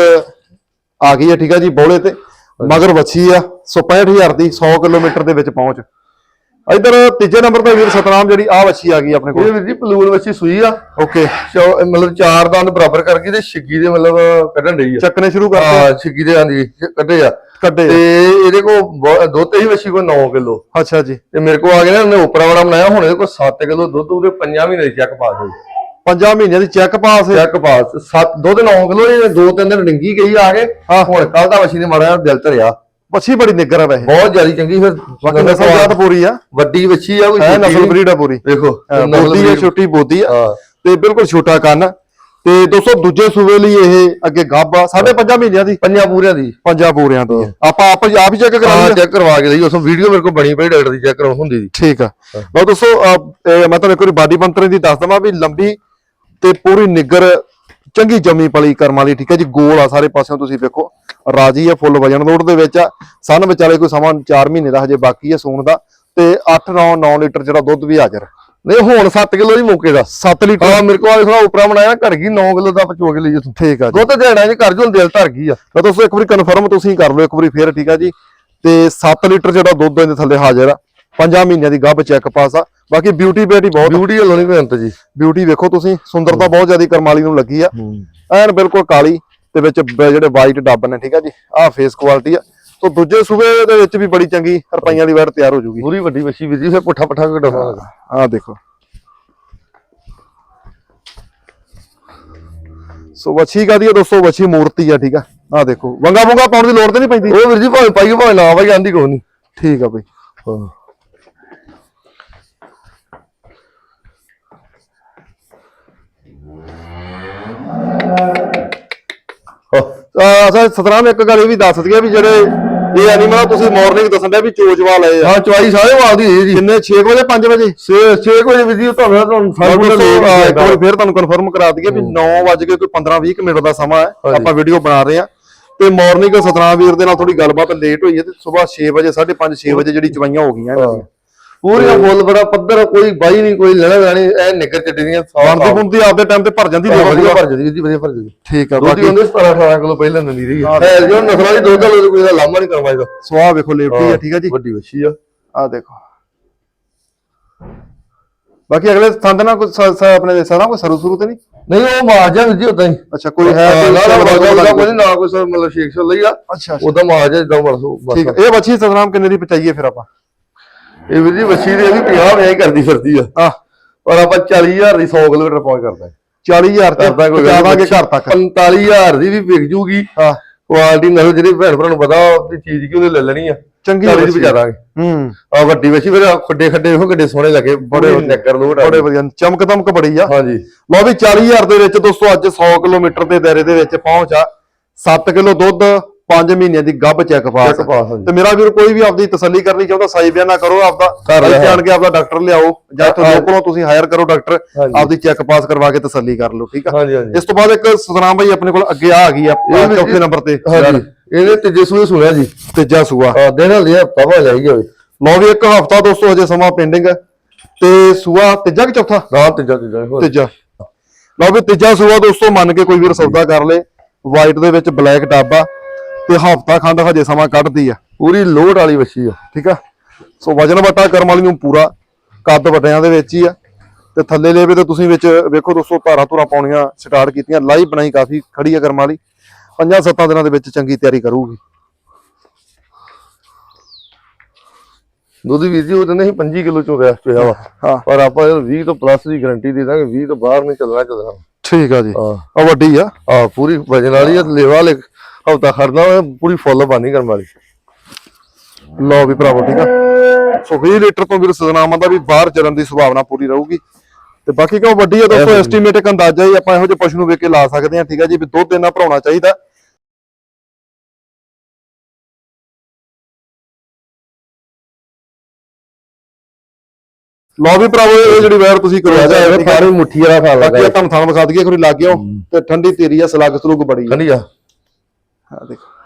ਆ ਗਈ ਹੈ ਠੀਕ ਆ ਜੀ ਬੋਲੇ ਤੇ। ਮਗਰ ਵੱਛੀ ਆ ਸੋ 65000 ਦੀ 100 ਕਿਲੋਮੀਟਰ ਦੇ ਵਿੱਚ ਪਹੁੰਚ। ਇਧਰ ਤੀਜੇ ਨੰਬਰ ਤੇ ਵੀਰ ਸਤਨਾਮ ਜਿਹੜੀ ਆ ਵੱਛੀ ਆ ਗਈ ਆਪਣੇ ਇਹ ਕੋਲ ਵੀਰ ਜੀ ਪਲੂਣ ਬੱਚੀ ਸੂਈ ਆ। ਓਕੇ। ਮਤਲਬ ਚਾਰ ਦੰਦ ਬਰਾਬਰ ਕਰਕੇ ਤੇ ਛਿੱਗੀ ਦੇ ਮਤਲਬ ਕੱਢਣ ਡਈ ਆ। ਚੱਕਣੇ ਸ਼ੁਰੂ ਕਰਦੇ ਹਾਂ ਛਿੱਗੀ ਦੇ ਆਂਦੀ ਕੱਢੇ ਆ। ਕੱਢੇ ਤੇ ਇਹਦੇ ਕੋ ਦੁੱਧ ਹੀ ਬੱਚੀ ਕੋ 9 ਕਿਲੋ। ਅੱਛਾ ਜੀ। ਤੇ ਮੇਰੇ ਕੋ ਆ ਗਿਆ ਨਾ ਉਹਨੇ ਉਪਰਾ ਵਾਲਾ ਬਣਾਇਆ ਹੁਣ ਇਹਦੇ ਕੋ 7 ਕਿਲੋ ਦੁੱਧ ਉਹਦੇ 5 ਮਹੀਨੇ ਦੀ ਚੈੱਕ ਪਾਸ ਹੋਈ ਪੰਜਾਂ ਮਹੀਨਿਆਂ ਦੀ ਚੈੱਕ ਪਾਸ ਹੈ ਚੈੱਕ ਪਾਸ 7 ਦੁੱਧ 9 ਕਿਲੋ ਇਹ ਦੋ ਤਿੰਨ ਦਿਨ ਡਿੰਗੀ ਗਈ ਆ ਕੇ। ਹੁਣ ਕੱਲ ਦਾ ਬੱਚੀ ਨੇ ਮਾਰਿਆ ਦਿਲ ਧਰਿਆ। ਵੱਛੀ ਬੜੀ ਨਿੱਗਰ ਆ ਵੈਸੇ। ਬਹੁਤ ਜ਼ਿਆਦਾ ਚੰਗੀ ਫਿਰ। ਨਸਲ ਜਾਤ ਪੂਰੀ ਆ। ਵੱਡੀ ਬੱਚੀ ਆ ਕੋਈ ਹੈ ਨਸਲ। ਬਰੀਡ ਆ ਪੂਰੀ। ਨਸਲ ਬੋਦੀ breed। ਛੋਟੀ ਬੋਦੀ ਆ। ਤੇ ਬਿਲਕੁਲ ਛੋਟਾ ਕੰਨ। ਤੇ ਦੋਸਤੋ ਦੂਜੇ ਸੂਬੇ ਲਈ ਇਹ ਅੱਗੇ ਆ। ਸਾਢੇ ਪੰਜਾਂ ਮਹੀਨਿਆਂ ਦੀ। ਪੰਜਾਂ ਪੂਰਿਆਂ ਦੀ। ਪੰਜਾਂ ਪੂਰਿਆਂ ਦੀ ਆ। ਆਪਾਂ ਆਪ ਆਪ ਹੀ ਚੈੱਕ ਕਰਾ ਲਈ ਚੈੱਕ ਕਰਵਾ ਕੇ ਲਈ ਉਸ ਵੀਡੀਓ ਮੇਰੇ ਕੋਲ ਬਣੀ ਪਈ ਡਾਕਟਰ ਦੀ ਚੈੱਕ ਕਰਾਉਣ ਹੁੰਦੀ ਦੀ ਠੀਕ ਆ। ਲਓ ਦੋਸਤੋ ਮੈਂ ਤੁਹਾਨੂੰ ਇੱਕ ਵਾਰੀ ਬਾਡੀ ਬੰਤਰੇ ਦੀ ਦੱਸ ਦਵਾਂ ਵੀ ਲੰਬੀ ਤੇ ਪੂਰੀ ਨਿੱਗਰ ਚੰਗੀ ਜੰਮੀ ਪਲੀ ਕਰਮ ਵਾਲੀ ਠੀਕ ਹੈ ਜੀ? ਗੋਲ ਆ ਸਾਰੇ ਪਾਸਿਓਂ ਤੁਸੀਂ ਵੇਖੋ। ਰਾਜੀ ਆ ਫੁੱਲ ਵਜਨ ਲੋਡ ਦੇ ਵਿੱਚ। ਆ ਸਨ ਵਿਚਾਲੇ ਕੋਈ ਸਮਾਂ 4 ਮਹੀਨੇ ਦਾ ਹਜੇ ਬਾਕੀ ਆ ਸੂਣ ਦਾ। ਤੇ 8 9 9 ਲੀਟਰ ਜਿਹੜਾ ਦੁੱਧ ਵੀ ਹਾਜ਼ਰ। ਨਹੀਂ ਹੁਣ 7 ਕਿਲੋ ਦੀ ਮੌਕੇ ਦਾ। 7 ਲੀਟਰ। ਹਾਂ ਮੇਰੇ ਕੋਲ ਥੋੜਾ ਉਪਰਾ ਬਣਾਇਆ ਘਰ ਗਈ 9 ਕਿਲੋ ਦਾ ਪਚੋ ਕੇ ਲਈ ਜਿੱਥੋਂ ਠੀਕ ਆ ਜੀ। ਦੁੱਧ ਦੇਣਾ ਜੀ ਘਰ ਜੋਂ ਦਿਲ ਧਰ ਗਈ ਆ। ਤਾਂ ਦੋਸਤੋ ਇੱਕ ਵਾਰੀ ਕਨਫਰਮ ਤੁਸੀਂ ਕਰ ਲਓ ਇੱਕ ਵਾਰੀ ਫੇਰ ਠੀਕ ਆ ਜੀ? ਤੇ 7 ਲੀਟਰ ਜਿਹੜਾ ਦੁੱਧ ਇਹਦੇ ਥੱਲੇ ਹਾਜ਼ਰ ਆ। 5 ਮਹੀਨਿਆਂ ਦੀ ਗੱਭ ਚੈੱਕ ਪਾਸ ਆ। ਬਾਕੀ ਬਿਊਟੀ ਬੇਟੀ ਬਹੁਤ ਬਿਊਟੀ ਹਲੋ ਨਹੀਂ ਕੋਈ ਅੰਤ ਜੀ। ਬਿਊਟੀ ਵੇਖੋ ਤੁਸੀਂ ਸੁੰਦਰਤਾ ਬਹੁਤ ਜ਼ਿਆਦਾ ਕਰਮਾਲੀ ਨੂੰ ਲੱਗੀ ਆ। ਐਨ ਬਿਲਕੁਲ ਕਾਲੀ ਤੇ ਵਿੱਚ ਜਿਹੜੇ ਵਾਈਟ ਡੱਬ ਨੇ ਠੀਕ ਆ ਜੀ? ਆਹ ਫੇਸ ਕੁਆਲਿਟੀ ਆ। ਤੋਂ ਦੂਜੇ ਸੂਬੇ ਦੇ ਵਿੱਚ ਵੀ ਬੜੀ ਚੰਗੀ ਰੁਪਈਆਂ ਵਾਲੀ ਵੈਟ ਤਿਆਰ ਹੋ ਜੂਗੀ। ਪੂਰੀ ਵੱਡੀ ਬੱਚੀ ਵੀਰ ਜੀ ਫਿਰ ਪੁੱਠਾ ਪੁੱਠਾ ਕਢਾਉਣਾ ਆਹ ਦੇਖੋ। ਸੋ ਵੱਛੀ ਕਾਦੀ ਆ ਦੋਸਤੋ? ਵੱਛੀ ਮੂਰਤੀ ਆ ਠੀਕ ਆ? ਆਹ ਦੇਖੋ। ਵੰਗਾ ਵੰਗਾ ਪਾਉਣ ਦੀ ਲੋੜ ਤੇ ਨਹੀਂ ਪੈਂਦੀ। ਉਹ ਵੀਰ ਜੀ ਭਾਵੇਂ ਪਾਈਏ ਭਾਵੇਂ ਨਾ ਭਾਈ ਆਂਦੀ ਕੋਈ ਨਹੀਂ ਠੀਕ ਆ ਬਈ। ਹਾਂ। ਸਰ ਸਤਰਾਮ ਇੱਕ ਗੱਲ ਇਹ ਵੀ ਦੱਸ ਦਈਏ ਵੀ ਜਿਹੜੇ ਇਹ ਐਨੀਮਲ ਤੁਸੀਂ ਮਾਰਨਿੰਗ ਦੱਸਣ ਦੇ ਵੀ ਚੋਜਵਾ ਲਏ ਆ। ਹਾਂ ਚਵਾਈ ਸਾਰੇ ਵਾਲਦੀ ਹੈ ਜੀ। ਕਿੰਨੇ? 6 ਵਜੇ 5 ਵਜੇ? 6 6 ਵਜੇ ਜੀ ਤੁਹਾਨੂੰ ਤੁਹਾਨੂੰ ਸਾਰਾ ਇੱਕ ਵਾਰ ਫੇਰ ਤੁਹਾਨੂੰ ਕਨਫਰਮ ਕਰਾ ਦਈਏ ਵੀ 9 ਵਜੇ ਕੋਈ 15 20 ਮਿੰਟ ਦਾ ਸਮਾਂ ਹੈ। ਆਪਾਂ ਵੀਡੀਓ ਬਣਾ ਰਹੇ ਆ ਤੇ ਮਾਰਨਿੰਗ ਸਤਨਾਮ ਵੀਰ ਦੇ ਨਾਲ ਥੋੜੀ ਗੱਲਬਾਤ ਲੇਟ ਹੋਈ ਹੈ ਤੇ ਸਵੇਰ 6 ਵਜੇ 5:30 6 ਵਜੇ ਜਿਹੜੀ ਚਵਾਈਆਂ ਹੋ ਗਈਆਂ ਇਹਨਾਂ ਦੀਆਂ। ਪੂਰੀਆਂ ਫੁੱਲ ਬੜਾ ਪੱਧਰ ਕੋਈ ਬਾਈ ਨਹੀਂ ਕੋਈ ਲੈਣਾ ਲੈਣੀ ਐ ਨਿੱਕਰ ਚੱਟੀ ਦੀਆਂ ਬਣਦੀ ਬੁੰਦੀ ਆਪਦੇ ਟਾਈਮ ਤੇ ਭਰ ਜਾਂਦੀ ਵਧੀਆ ਵਧੀਆ। ਭਰ ਜਾਂਦੀ ਜੀ ਵਧੀਆ ਭਰ ਜਾਂਦੀ। ਠੀਕ ਆ ਦੁੱਧ ਹੀ ਬਾਕੀ ਹੁੰਦੇ 17 18 ਕਿਲੋ ਪਹਿਲਾਂ ਦਿੰਦੀ ਰਹੀ ਹੈ। ਜੋ ਨਸਲਾਂ ਦੀ ਦੁੱਧ ਵਾਲੇ ਕੋਈ ਦਾ ਲਾਮਾ ਨਹੀਂ ਕਰਵਾਈਦਾ ਸਵਾਹ ਵੇਖੋ ਲੇਫਟੀ ਆ ਠੀਕ ਆ ਜੀ। ਵੱਡੀ ਵੱਛੀ ਆ। ਆ ਦੇਖੋ। ਬਾਕੀ ਅਗਲੇ ਸੰਦ ਨਾਲ ਕੋਈ ਸ- ਸ- ਆਪਣੇ ਸਾਰਾ ਕੋਈ ਸਰੂ ਸਰੂ ਤੇ ਨਹੀਂ? ਨਹੀਂ ਉਹ ਮਾਜਾ ਵੀਰ ਜੀ ਉਦਾਂ ਹੀ। ਅੱਛਾ ਕੋਈ ਹੈ ਕੋਈ ਨਾ ਕੋਈ ਮਤਲਬ ਸ਼ੇਖ ਆ। ਅੱਛਾ ਅੱਛਾ। ਉਹਦਾ ਮਾਜਾ ਜਿੱਦਾਂ ਉਹ- ਠੀਕ ਇਹ ਬੱਚੀ ਸਤਨਾਮ ਕਿੰਨੇ ਦੀ ਪਚਾਈਏ ਫਿਰ ਆਪਾਂ? ਇਹ ਵੀਰ ਜੀ ਵੱਛੀ ਦੇ ਵੀ 50 ਵਿਆਹ ਕਰਦੀ ਫਿਰਦੀ ਆ। ਆ ਪਰ ਆਪਾਂ 40000 ਦੀ 100 ਕਿਲੋਮੀਟਰ ਪਹੁੰਚ ਕਰਦਾ 40000 ਤੇ ਪਹੁੰਚਾਵਾਂਗੇ ਘਰ ਤੱਕ। 45000 ਦੀ ਵੀ ਵਿਕ ਜੂਗੀ। ਹਾਂ। ਕੁਆਲਿਟੀ ਨਾਲ ਜਿਹੜੇ ਭੈਣ ਭਰਾ ਨੂੰ ਪਤਾ ਵੀ ਚੀਜ਼ ਕਿ ਉਹਨੇ ਲੈ ਲੈਣੀ ਆ। ਚੰਗੀ ਹੂੰ। ਆ ਵੱਡੀ ਫਿਰ ਖੱਡੇ ਸੋਹਣੇ ਲੱਗੇ ਬੜੇ ਨੈਕਰ ਲੋਟ ਆ ਬੜੇ ਵਧੀਆ। ਚਮਕ ਦਮਕ ਬੜੀ ਆ। ਹਾਂਜੀ। ਲਓ ਵੀ 40000 ਦੇ ਵਿੱਚ ਦੋਸਤੋ ਅੱਜ 100 ਕਿਲੋਮੀਟਰ ਦੇ ਦਾਇਰੇ ਦੇ ਵਿੱਚ ਪਹੁੰਚ ਆ। 7 ਕਿਲੋ ਦੁੱਧ 5 ਮਹੀਨਿਆਂ ਦੀ ਗੱਭ ਚੈੱਕ ਪਾਸ। ਤੇ ਮੇਰਾ ਵੀਰ ਕੋਈ ਵੀ ਆਪਦੀ ਤਸੱਲੀ ਕਰਨੀ ਚਾਹੁੰਦਾ ਸਾਈ ਬਿਆਨਾ ਕਰੋ ਆਪਦਾ। ਇੱਥੇ ਆਣ ਕੇ ਆਪਦਾ ਡਾਕਟਰ ਲਿਆਓ ਜਾਂ ਇੱਥੋਂ ਹਾਂ। ਲੋਕਲੋਂ ਤੁਸੀਂ ਹਾਇਰ ਕਰੋ ਡਾਕਟਰ। ਆਪਦੀ ਚੈੱਕ ਪਾਸ ਕਰਵਾ ਕੇ ਤਸੱਲੀ ਕਰ ਲਓ ਠੀਕ ਆ? ਇਸ ਤੋਂ ਬਾਅਦ ਇੱਕ ਸਤਨਾਮ ਭਾਈ ਆਪਣੇ ਕੋਲ ਅੱਗੇ ਆ ਗਈ ਆ ਚੌਥੇ ਨੰਬਰ ਤੇ। ਇਹਨੇ ਤੀਜੇ ਸੂਏ ਸੁਣਿਆ ਜੀ। ਤੀਜਾ ਸੂਆ। ਦਿਨ ਹਲੇ ਹਫਤਾ ਹੋ ਜਾਈ ਹੋਵੇ ਲਓ ਵੀ ਇੱਕ ਹਫਤਾ ਦੋਸਤੋ ਹਜੇ ਸਮਾਂ ਪੈਂਡਿੰਗ ਹੈ ਤੇ ਸੂਆ ਤੀਜਾ ਕਿ ਚੌਥਾ? ਨਾ ਤੀਜਾ ਤੀਜਾ ਹੋਰ। ਤੀਜਾ। ਲਓ ਵੀ ਤੀਜਾ ਸੂਆ ਦੋਸਤੋ ਮੰਨ ਕੇ ਕੋਈ ਵੀਰ ਸੌਦਾ ਕਰ ਲੇ। ਵਾਈਟ ਦੇ ਵਿੱਚ ਬਲੈਕ ਡਾਬਾ। ਤੇ ਹਫਤਾ ਖੰਡ ਹਜੇ ਸਮਾਂ ਕੱਢਦੀ ਆ। ਪੂਰੀ ਲੋਡ ਵਾਲੀ ਵੱਛੀ ਆ ਠੀਕ ਆ? ਸੋ ਵਜਨ ਵਟਾ ਕਰਮ ਵਾਲੀ ਨੂੰ ਪੂਰਾ ਕੱਦ ਵੱਡਿਆਂ ਦੇ ਵਿੱਚ ਹੀ ਆ। ਤੇ ਥੱਲੇ ਲੇਵੇ ਤੇ ਤੁਸੀਂ ਵਿੱਚ ਵੇਖੋ ਦੋਸਤੋ ਧਾਰਾ ਧੁਰਾ ਪਾਉਣੀਆਂ ਸਟਾਰਟ ਕੀਤੀਆਂ ਲਾਈ ਬਣਾਈ ਕਾਫੀ ਖੜੀ ਆ ਕਰਮ ਵਾਲੀ। ਪੰਜਾਂ ਸੱਤਾਂ ਦਿਨਾਂ ਦੇ ਵਿੱਚ ਚੰਗੀ ਤਿਆਰੀ ਕਰੂਗੀ। ਦੁੱਧ ਵੀਰ ਜੀ ਉਹ ਨਹੀਂ 25 ਕਿਲੋ ਚੋਂ ਰੈਸਟ ਹੋਇਆ ਵਾ। ਪਰ ਆਪਾਂ ਇਹ 20 ਤੋਂ ਪਲੱਸ ਦੀ ਗਾਰੰਟੀ ਦੇ ਦਾਂਗੇ 20 ਤੋਂ ਬਾਹਰ ਨਹੀਂ ਚੱਲਣਾ ਚੱਲਣਾ। ਠੀਕ ਆ ਜੀ। ਆ ਵੱਡੀ ਆ। ਆ ਪੂਰੀ ਵਜਨ ਵਾਲੀ ਆ ਲੇਵਾ ਲੈ ਹਫਤਾ ਖੜਨਾ ਪੂਰੀ ਫੁੱਲ ਬਾਨੀ ਕਰਨ ਵਾਲੀ। ਲਓ ਵੀ ਭਰਾਵੋ ਠੀਕ ਆ? ਸੋ 20 ਲੀਟਰ ਤੋਂ ਵੀਰ ਸਦਨਾਮਾ ਦਾ ਵੀ ਬਾਹਰ ਚੱਲਣ ਦੀ ਸੰਭਾਵਨਾ ਪੂਰੀ ਰਹੂਗੀ। ਤੇ ਬਾਕੀ ਕਿਉਂ ਵੱਡੀ ਆ ਦੋਸਤੋ ਐਸਟੀਮੇਟ ਇੱਕ ਅੰਦਾਜ਼ਾ ਹੀ ਆਪਾਂ ਇਹੋ ਜਿਹੇ ਪਸ਼ੂ ਨੂੰ ਵੇਖ ਕੇ ਲਾ ਸਕਦੇ ਹਾਂ ਠੀਕ ਆ ਜੀ ਵੀ ਦੁੱਧ ਇੰਨਾ ਭਰਾਉਣਾ ਚਾਹੀਦਾ। ਲਓ ਵੀ ਭਰਾਵੋ ਇਹ ਜਿਹੜੀ ਵੈਰ ਤੁਸੀਂ ਕਰਵਾ ਜਾ ਇਹ ਸਾਰੇ ਮੁੱਠੀ ਵਾਲਾ ਖਾ ਬਾਕੀ ਲਗਾ ਆ ਤੁਹਾਨੂੰ ਥਾਂ ਵਿਖਾ ਦਈਏ ਕੋਈ ਲੱਗ ਗਿਆ ਤੇ ਠੰਡੀ ਤੇਰੀ ਆ ਸਲੱਗ ਸਲੂਗ ਬੜੀ ਆ। ਖੰਡੀ ਆ ਦੇਖੋ।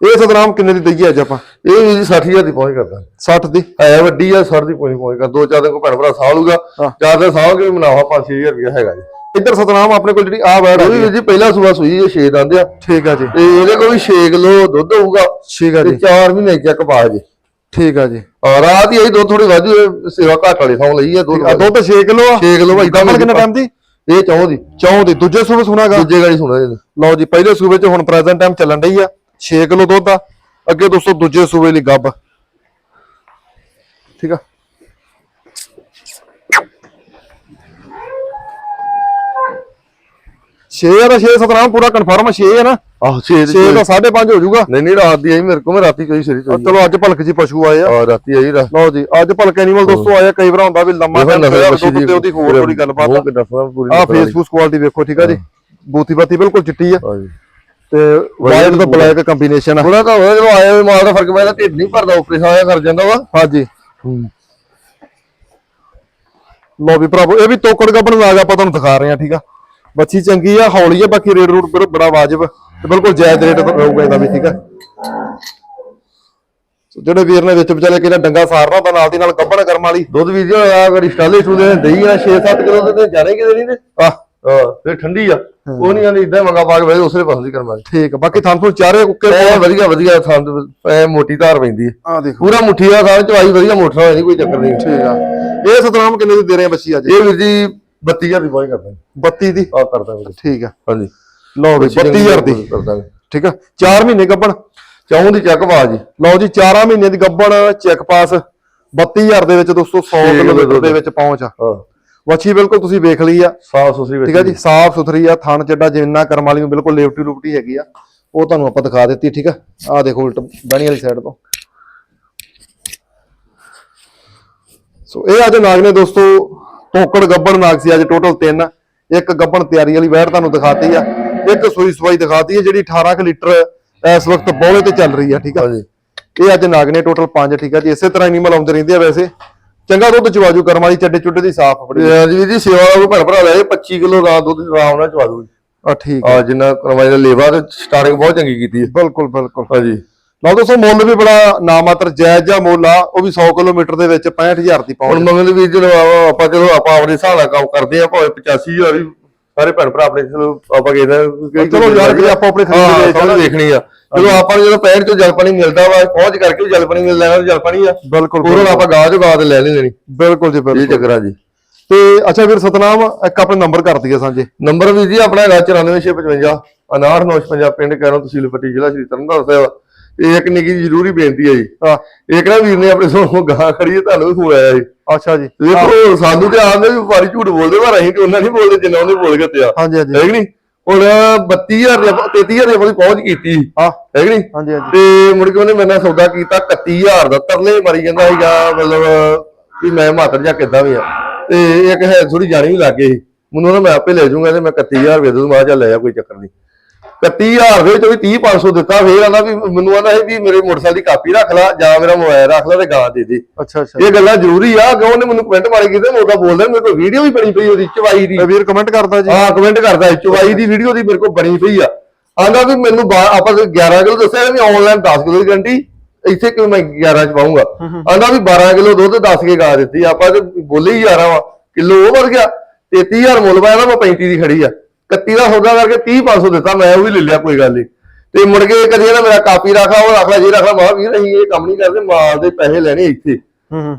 ਇਹ ਸਦਨਾਮ ਕਿੰਨੇ ਦੀ ਦਈਏ ਅੱਜ ਆਪਾਂ? ਇਹ ਵੀ ਜੀ 60000 ਦੀ ਪਹੁੰਚ ਕਰਦਾ। 60 ਦੀ? ਹੈ ਵੱਡੀ ਆ 60 ਦੀ ਪਹੁੰਚ ਪਹੁੰਚ ਕਰ। ਦੋ ਚਾਰ ਦਿਨ ਕੋ ਭੈਣ ਭਰਾ ਸਾਹ ਲੂਗਾ। ਚਾਰ ਦਿਨ ਸਾਹ ਕੇ ਵੀ ਮੁਨਾਫਾ 5-6000 ਰੁਪਇਆ ਹੈਗਾ ਜੀ। ਇੱਧਰ ਸਤਨਾਮ ਆਪਣੇ ਕੋਲ ਜਿਹੜੀ ਆ ਵੈੜ ਆ ਜੀ ਪਹਿਲਾ ਸੂਆ ਸੂਈ ਇਹ 6 ਦੰਦ ਆ। ਠੀਕ ਆ ਜੀ। ਤੇ ਇਹਦੇ ਕੋਲ ਵੀ 6 ਕਿਲੋ ਦੁੱਧ ਹੋਊਗਾ। ਠੀਕ ਆ ਤੇ ਜੀ। 4 ਮਹੀਨੇ ਚੱਕ ਪਾ ਜੇ। ਠੀਕ ਆ ਜੀ। ਰਾਤ ਹੀ ਆਈ ਦੁੱਧ ਥੋੜੀ ਵਾਧੂ ਸੇਵਾ ਘੱਟ ਵਾਲੀ ਥਾਂ ਲਈ ਆ ਦੁੱਧ ਆ ਦੁੱਧ 6 ਕਿਲੋ ਆ। 6 ਕਿਲੋ ਭਾਈ ਕਮਲ ਕਿੰਨੇ ਟਾਈਮ ਦੀ? ਇਹ ਚੌਂ ਦੀ ਚੌਂ ਦੀ ਦੂਜੇ ਸੂਬੇ ਸੁਣਾਗਾ ਦੂਜੇ ਗਾੜੀ ਸੁਣਾ ਜੀ ਲਓ ਜੀ ਪਹਿਲੇ ਸੂਬੇ 'ਚ ਹੁਣ ਪ੍ਰੈਜ਼ੈਂਟ ਟਾਈਮ ਚੱਲਣ ਡਈ ਆ। 6 ਕਿਲੋ ਦੁੱਧ ਆ। ਅੱਗੇ ਦੋਸਤੋ ਦੂਜੇ ਸੂਬੇ ਲਈ ਗੱਬ। ਠੀਕ ਆ? ਛੇ ਆ ਤਾਂ 6 ਸਤਨਾਮ ਪੂਰਾ ਕਨਫਰਮ 6 ਹੈ ਨਾ। ਆਹ 6 6 ਦਾ 5.5 ਹੋ ਜਾਊਗਾ। ਨਹੀਂ ਨਹੀਂ ਰਾਤ ਦੀ ਆਈ ਮੇਰੇ ਕੋਲ ਮੈਂ ਰਾਤੀ ਚੋਈ ਸਰੀ ਚੋਈ ਚਲੋ ਅੱਜ ਭਲਕ ਜੀ ਪਸ਼ੂ ਆਏ ਆ। ਰਾਤੀ ਆਈ ਰਾ ਲਓ ਜੀ ਅੱਜ ਭਲਕ ਐਨੀਮਲ ਦੋਸਤੋ ਆਇਆ ਕਈ ਵਾਰ ਹੁੰਦਾ ਵੀ ਲੰਮਾ ਟਾਈਮ ਤੇ ਉਹਦੀ ਹੋਰ ਥੋੜੀ ਗੱਲਬਾਤ ਆ। ਫੇਸਬੁੱਕ ਕੁਆਲਿਟੀ ਵੇਖੋ ਠੀਕ ਆ ਜੀ। ਬੂਥੀ ਬਾਤੀ ਬਿਲਕੁਲ ਚਿੱਟੀ ਆ। ਤੇ ਵਾਈਟ ਤੇ ਬਲੈਕ ਕੰਬੀਨੇਸ਼ਨ ਆ। ਥੋੜਾ ਤਾਂ ਹੋਇਆ ਜਦੋਂ ਹੋਏ ਮਾਲ ਦਾ ਫ਼ਰਕ ਪੈਂਦਾ ਢਿੱਡ ਨਹੀਂ ਭਰਦਾ ਉੱਪਰੇ ਸਾਇਆ ਕਰ ਜਾਂਦਾ ਵਾ। ਹਾਂਜੀ। ਲੋ ਵੀ ਭਰਾਵੋ ਇਹ ਵੀ ਤੋਕੜ ਗੱਬਣ ਲਾ ਗਿਆ ਆਪਾਂ ਤੁਹਾਨੂੰ ਦਿਖਾ ਰਹੇ ਆ ਠੀਕ ਆ। ਬੱਚੀ ਚੰਗੀ ਆ ਹੌਲੀ ਆ ਬਾਕੀ ਰੇਟ ਰੂਟ ਬਿਲਕੁਲ ਬੜਾ ਵਾਜਬ ਤੇ ਬਿਲਕੁਲ ਜਾਇਜ਼ ਰੇਟ ਰਹੂਗਾ ਇਹਦਾ ਵੀ ਠੀਕ ਆ? ਸੋ ਜਿਹੜੇ ਵੀਰ ਨੇ ਵਿੱਚ ਵਿਚਾਲੇ ਕਿਹੜਾ ਡੰਗਾ ਸਾਰਨਾ ਹੁੰਦਾ ਨਾਲ ਦੀ ਨਾਲ ਗੱਬਣ ਕਰਮ ਵਾਲੀ। ਦੁੱਧ ਵੀ ਜੋ ਆ ਗੜੀ ਸਟਾਲੇ ਸੂਲੇ ਦਹੀਂ ਆ 6-7 ਕਿਲੋ ਦੇ ਤੇ ਜਾਣੇ ਕਿਤੇ ਨਹੀਂ ਨੇ ਆ ਫਿਰ ਠੰਡੀ ਆ। ਉਹ ਨਹੀਂ ਆਂਦੀ ਇਦਾਂ ਮੰਗਾ ਪਾ ਕੇ ਬਹਿ ਉਸਲੇ ਪਾਸੇ ਕਰਮਾ ਠੀਕ ਆ ਬਾਕੀ ਥਾਂ ਥੂ ਚਾਰੇ ਕੁੱਕੇ ਵਧੀਆ ਵਧੀਆ ਥਾਂ ਐ ਮੋਟੀ ਧਾਰ ਪੈਂਦੀ ਆ। ਦੇਖੋ। ਪੂਰਾ ਮੁੱਠੀ ਦਾ ਥਾਂ ਚਵਾਈ ਵਧੀਆ ਮੋਟਰ ਹੋਇਆ ਨਹੀਂ ਕੋਈ ਚੱਕਰ ਨਹੀਂ। ਠੀਕ ਆ। ਇਹ ਸਤਨਾਮ ਕਿੰਨੇ ਦੀ ਦੇ ਰਹੇ ਆ ਬੱਚੀ ਅੱਜ? ਇਹ ਵੀਰ ਜੀ 32000 ਦੀ ਪਹੁੰਚ ਕਰਦਾ 32 ਦੀ? ਆ ਕਰਦਾ ਵੀਰ ਠੀਕ ਆ। ਹਾਂਜੀ। ਲਓ ਵੀ 32000 ਦੀ। ਕਰਦਾ ਠੀਕ ਆ। 4 ਮਹੀਨੇ ਗੱਬਣ। ਚਾਹੂੰ ਦੀ ਚੱਕ ਪਾ ਜੀ। ਲਓ ਜੀ 4 ਮਹੀਨੇ ਦੀ ਗੱਬਣ ਚੈੱਕ ਪਾਸ 32000 ਦੇ ਵਿੱਚ ਦੋਸਤੋ 100 ਛੇ ਕਿਲੋਮੀਟਰ ਕਿਲੋ ਦੇ ਵਿੱਚ ਪਹੁੰਚ ਆ। ਵੱਛੀ ਬਿਲਕੁਲ ਤੁਸੀਂ ਵੇਖ ਲਈ ਆ। ਸਾਫ਼ ਸੁਥਰੀ ਠੀਕ ਆ ਜੀ ਸਾਫ਼ ਸੁਥਰੀ ਆ। ਥਣ ਚੱਡਾ ਜਿੰਨਾ ਕਰਮ ਵਾਲੀ ਨੂੰ ਬਿਲਕੁਲ ਲੇਵਟੀ ਲੁਪਟੀ ਹੈਗੀ ਆ। ਉਹ ਤੁਹਾਨੂੰ ਆਪਾਂ ਦਿਖਾ ਦਿੱਤੀ ਠੀਕ ਆ। ਆ ਦੇਖੋ ਉਲਟ ਬਣੀ ਵਾਲੀ ਸਾਈਡ ਤੋਂ। ਸੋ ਇਹ ਅੱਜ ਨਾਗ ਨੇ ਦੋਸਤੋ ਟੋਕੜ ਗੱਬਣ ਨਾਗ ਸੀ ਅੱਜ ਟੋਟਲ ਤਿੰਨ ਇੱਕ ਗੱਬਣ ਤਿਆਰੀ ਵਾਲੀ ਵੈਰ ਤੁਹਾਨੂੰ ਦਿਖਾਤੀ ਆ। ਇੱਕ ਸੂਈ ਸਵਾਈ ਦਿਖਾਤੀ ਹੈ ਜਿਹੜੀ 18 ਕੁ ਲੀਟਰ ਇਸ ਵਕਤ ਬੋਲੇ ਤੇ ਚੱਲ ਰਹੀ ਆ ਠੀਕ ਆ? ਹਾਂਜੀ। ਇਹ ਅੱਜ ਨਾਗ ਨੇ ਟੋਟਲ 5 ਠੀਕ ਆ ਜੀ। ਇਸੇ ਤਰ੍ਹਾਂ ਐਨੀਮਲ ਆਉਂਦੇ ਰਹਿੰਦੇ ਆ ਵੈਸੇ। ਚੰਗਾ ਦੁੱਧ ਚਵਾਜੂ ਕਰਮ ਵਾਲੀ ਚੱਡੇ ਚੁੱਡੇ ਦੀ ਸਾਫ਼ ਤੇ ਜੀ ਜੀ ਸੇਵਾ ਦਾ ਭੈਣ ਭਰਾ ਲੈ 25 ਕਿਲੋ ਦਾ ਦੁੱਧ ਆਰਾਮ ਨਾਲ ਚਵਾ ਆ ਠੀਕ ਆ। ਜਿੰਨਾ ਕਰਵਾਈ ਦਾ ਲੇਵਾ ਤੇ ਸਟਾਰਟਿੰਗ ਬਹੁਤ ਚੰਗੀ ਕੀਤੀ ਹੈ ਬਿਲਕੁਲ ਬਿਲਕੁਲ। ਹਾਂਜੀ। ਲਓ ਦੋਸਤੋ ਮੁੱਲ ਵੀ ਬੜਾ ਨਾਮਾਤਰ ਜਾਇਜ਼ ਜਿਹਾ ਮੁੱਲ ਆ ਉਹ ਵੀ 100 ਕਿਲੋਮੀਟਰ ਦੇ ਵਿੱਚ 65000 ਦੀ ਹੁਣ ਪਹੁੰਚ ਮੰਗਲ ਵੀਰ ਜੀ ਨੂੰ ਆ- ਆਪਾਂ ਚਲੋ ਆਪਾਂ ਆਪਣੇ ਹਿਸਾਬ ਨਾਲ ਕੰਮ ਕਰਦੇ ਆ ਭਾਵੇਂ 85000 ਵੀ ਸਾਰੇ ਭੈਣ ਭਰਾ ਆਪਣੇ ਚਲੋ ਆਪਾਂ ਕਹਿੰਦੇ ਚਲੋ ਯਾਰ ਵੀ ਆਪਾਂ ਆਪਣੇ ਖਰੀਦ ਦੇ ਵੇਖਣੀ ਆ। ਚਲੋ ਆਪਾਂ ਨੂੰ ਜਦੋਂ ਪੈਣ ਚੋਂ ਜਲ ਪਾਣੀ ਮਿਲਦਾ ਵਾ ਪਹੁੰਚ ਕਰਕੇ ਵੀ ਜਲ ਪਾਣੀ ਮਿਲ ਲੈਣਾ ਜਲ ਪਾਣੀ ਆ। ਬਿਲਕੁਲ ਹੋਰ ਹੁਣ ਆਪਾਂ ਗਾਹ ਚੋਂ ਗਾਹ ਤੇ ਲੈ ਨਹੀਂ ਲੈਣੀ ਬਿਲਕੁਲ ਜੀ ਇਹ ਬਿਲਕੁਲ ਚੱਕਰ ਆ ਜੀ। ਤੇ ਅੱਛਾ ਵੀਰ ਸਤਨਾਮ ਇੱਕ ਆਪਣੇ ਨੰਬਰ ਕਰ ਦਈਏ ਸਾਂਝੇ। ਨੰਬਰ ਵੀਰ ਜੀ ਆਪਣਾ ਹੈਗਾ 94655 59955 ਪਿੰਡ ਕੈਰੋਂ ਤਹਿਸੀਲ ਪੱਟੀ ਜ਼ਿਲ੍ਹਾ ਸ਼੍ਰੀ ਤਰਨਤਾਰਨ ਸਾਹਿਬ। ਇਹ ਇੱਕ ਨਿੱਕੀ ਜਿਹੀ ਜ਼ਰੂਰੀ ਬੇਨਤੀ ਹੈ ਜੀ। ਹਾਂ। ਇੱਕ ਨਾ ਵੀਰ ਨੇ ਆਪਣੇ ਸੋਹ ਗਾਂ ਖੜੀ ਹੈ ਤੁਹਾਨੂੰ ਵੀ ਫੋਨ ਆਇਆ ਜੀ। ਅੱਛਾ ਜੀ। ਦੇਖੋ ਸਾਨੂੰ ਤੇ ਆਉਂਦੇ ਵੀ ਵਪਾਰੀ ਝੂਠ ਬੋਲਦੇ ਪਰ ਅਸੀਂ ਤੇ ਉਹਨਾਂ ਨਹੀਂ ਬੋਲਦੇ ਜਿੰਨਾ ਉਹਨੇ ਬੋਲ ਕੇ ਤੇ ਆ। ਹਾਂਜੀ ਹਾਂਜੀ। ਹੈ ਕਿ ਨਹੀਂ? ਹੁਣ 32000 ਦੇ 33000 ਦੀ ਆਪਣੀ ਪਹੁੰਚ ਕੀਤੀ। ਹਾਂ। ਹੈ ਕਿ ਨਹੀਂ? ਹਾਂਜੀ ਹਾਂਜੀ। ਤੇ ਮੁੜ ਕੇ ਉਹਨੇ ਮੇਰੇ ਨਾਲ ਸੌਦਾ ਕੀਤਾ 31000 ਦਾ ਤਰਲੇ ਮਾਰੀ ਜਾਂਦਾ ਸੀਗਾ ਮਤਲਬ ਵੀ ਮੈਂ ਮਾਤਰ ਜਾਂ ਕਿੱਦਾਂ ਵੀ ਆ। ਤੇ ਇੱਕ ਹੈ ਥੋੜੀ ਜਾਣੀ ਵੀ ਲੱਗੇ ਮੈਨੂੰ ਉਹਨਾਂ ਮੈਂ ਆਪੇ ਲੈ ਜਾਊਂਗਾ ਤੇ ਮੈਂ 31000 ਦੇ ਦੂੰ ਮੈਂ ਕਿਹਾ ਚੱਲ ਲੈ ਆ ਕੋਈ ਚੱਕਰ ਨਹੀਂ। 31000 ਦੇ ਵਿੱਚ ਵੀ 30500 ਦਿੱਤਾ ਫੇਰ ਆਂਦਾ ਵੀ ਮੈਨੂੰ ਆਂਦਾ ਸੀ ਵੀ ਮੇਰੇ ਮੋਟਰਸਾਈਕਲ ਦੀ ਕਾਪੀ ਰੱਖ ਲੈ ਜਾਂ ਮੇਰਾ ਮੋਬਾਈਲ ਰੱਖ ਲੈ ਤੇ ਗਾਂ ਦੇ ਦੇ। ਅੱਛਾ ਅੱਛਾ। ਇਹ ਗੱਲਾਂ ਜ਼ਰੂਰੀ ਆ ਕਿ ਉਹਨੇ ਮੈਨੂੰ ਕਮੈਂਟ ਮਾਰੇ ਕਿਤੇ ਮੈਂ ਉਹਦਾ ਬੋਲਦਾ ਮੇਰੇ ਕੋਲ ਵੀਡੀਓ ਵੀ ਬਣੀ ਪਈ ਉਹਦੀ ਚਵਾਈ ਦੀ। ਵੀਰ ਕਮੈਂਟ ਕਰਦਾ ਜੀ। ਹਾਂ ਕਮੈਂਟ ਕਰਦਾ ਚਵਾਈ ਦੀ ਵੀਡੀਓ ਦੀ ਮੇਰੇ ਕੋਲ ਬਣੀ ਪਈ ਆ। ਆਂਦਾ ਵੀ ਮੈਨੂੰ ਆਪਾਂ ਤੇ 11 ਕਿਲੋ ਦੱਸਿਆ ਵੀ ਆਨਲਾਈਨ 10 ਕਿਲੋ ਦੀ ਗਰੰਟੀ ਇੱਥੇ ਕਿਉਂ ਮੈਂ 11 ਚ ਪਾਉਂਗਾ ਆਂਦਾ ਵੀ 12 ਕਿਲੋ ਦੁੱਧ 10 ਕੇ ਗਾ ਦਿੱਤੀ ਆਪਾਂ ਤੇ ਬੋਲੇ ਹੀ 11 ਵਾ ਕਿਲੋ ਉਹ ਵਧ ਗਿਆ। 33000 ਮੁੱਲ ਪਾਇਆ ਨਾ ਮੈਂ 35 ਦੀ ਖੜੀ ਆ। 31 ਦਾ ਸੌਦਾ ਕਰਕੇ 30500 ਦਿੱਤਾ ਮੈਂ ਉਹ ਵੀ ਲੈ ਲਿਆ ਕੋਈ ਗੱਲ ਨਹੀਂ ਤੇ ਮੁੜ ਕੇ ਕਦੀ ਨਾ ਮੇਰਾ ਕਾਪੀ ਰੱਖਾ ਉਹ ਰੱਖ ਲੈ ਜੇ ਰੱਖ ਲੈ ਮਾਂ ਵੀਰ ਅਸੀਂ ਇਹ ਕੰਮ ਨਹੀਂ ਕਰਦੇ ਮਾਲ ਦੇ ਪੈਸੇ ਲੈਣੇ ਇੱਥੇ।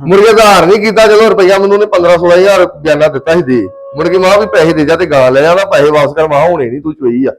ਮੁੜ ਕੇ ਉਧਾਰ ਨਹੀਂ ਕੀਤਾ ਜਦੋਂ ਰੁਪਈਆ ਮੈਨੂੰ ਉਹਨੇ 15 16000 ਬਿਆਨਾ ਦਿੱਤਾ ਸੀ ਦੇ। ਮੁੜ ਕੇ ਮਾਂ ਵੀ ਪੈਸੇ ਦੇ ਜਾ ਤੇ ਗਾਂ ਲੈ ਜਾਣਾ ਪੈਸੇ ਵਾਪਸ ਕਰ ਮਾਂ ਹੋਣੇ ਨਹੀਂ ਤੂੰ ਚੋਈ ਆ।